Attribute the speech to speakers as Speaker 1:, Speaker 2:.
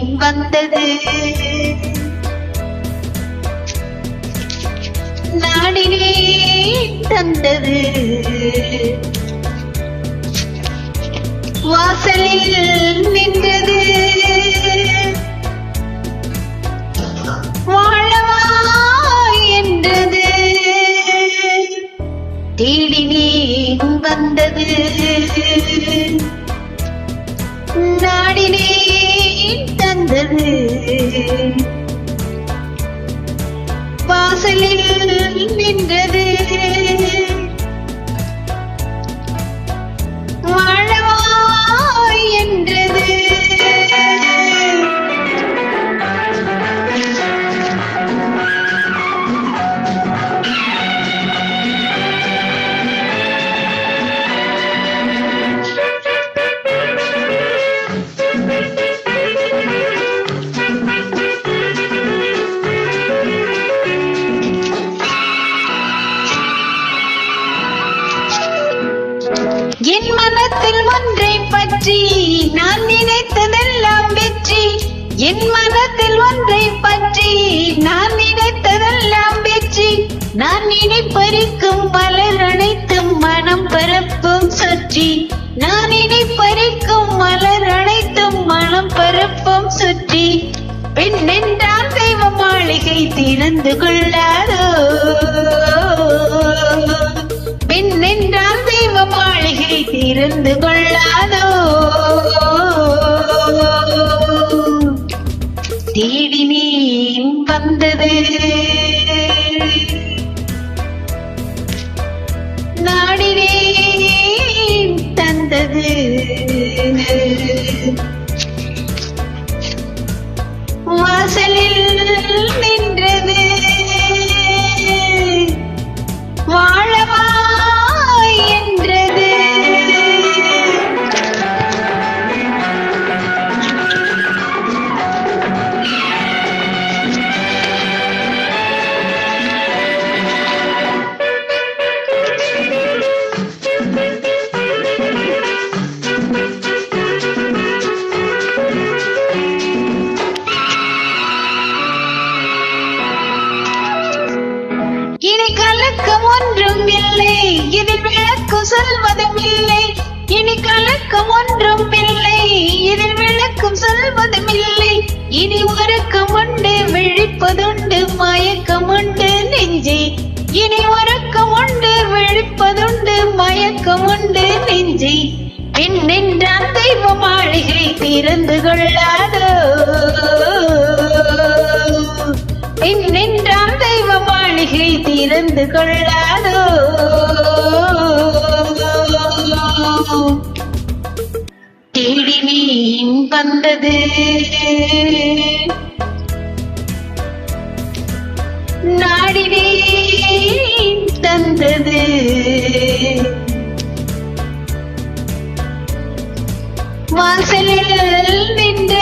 Speaker 1: தேடி வந்தது. நாடினே தந்தது. வாசலில் நின்றது. வாழவா என்றது. தேடி வந்தது. நாடினே இருந்தது வாசலில் நின்றது. என் மனத்தில் ஒன்றை பற்றி நான் நினைத்ததெல்லாம் வெற்றி. என் மனத்தில் ஒன்றை பற்றி நான் நினைத்ததெல்லாம் வெற்றி. நான் நினைப்பறிக்கும் மலர் அனைத்தும் மனம் பரப்பும் சுற்றி. நான் நினைப்பறிக்கும் மலர் அனைத்தும் மனம் பரப்பும் சுற்றி. பெண் என்றால் தெய்வ மாளிகை திறந்து கொள்ளாதோ? இருந்து கொள்ளாதோ? தேடி நீ வந்தது. நாடினே தந்தது. இனி கலக்கம் ஒன்றும் இல்லை. இதில் விளக்கு சொல்வதும் இல்லை. இனி கலக்கம் ஒன்றும் இல்லை. இதில் விளக்கம் சொல்வதும் இல்லை. இனி உறக்கம் உண்டு விழிப்பதுண்டு மயக்கம் உண்டு நெஞ்சே. இனி உறக்கம் உண்டு விழிப்பதுண்டு மயக்கம் உண்டு நெஞ்சே. பெண் என்றான் தெய்வ மாளிகை திறந்து கொள்ளாதோ கண்டு கொள்ளாதோ தேடி நீ வந்தது. நாடினே தந்தது. வாசலில் நின்று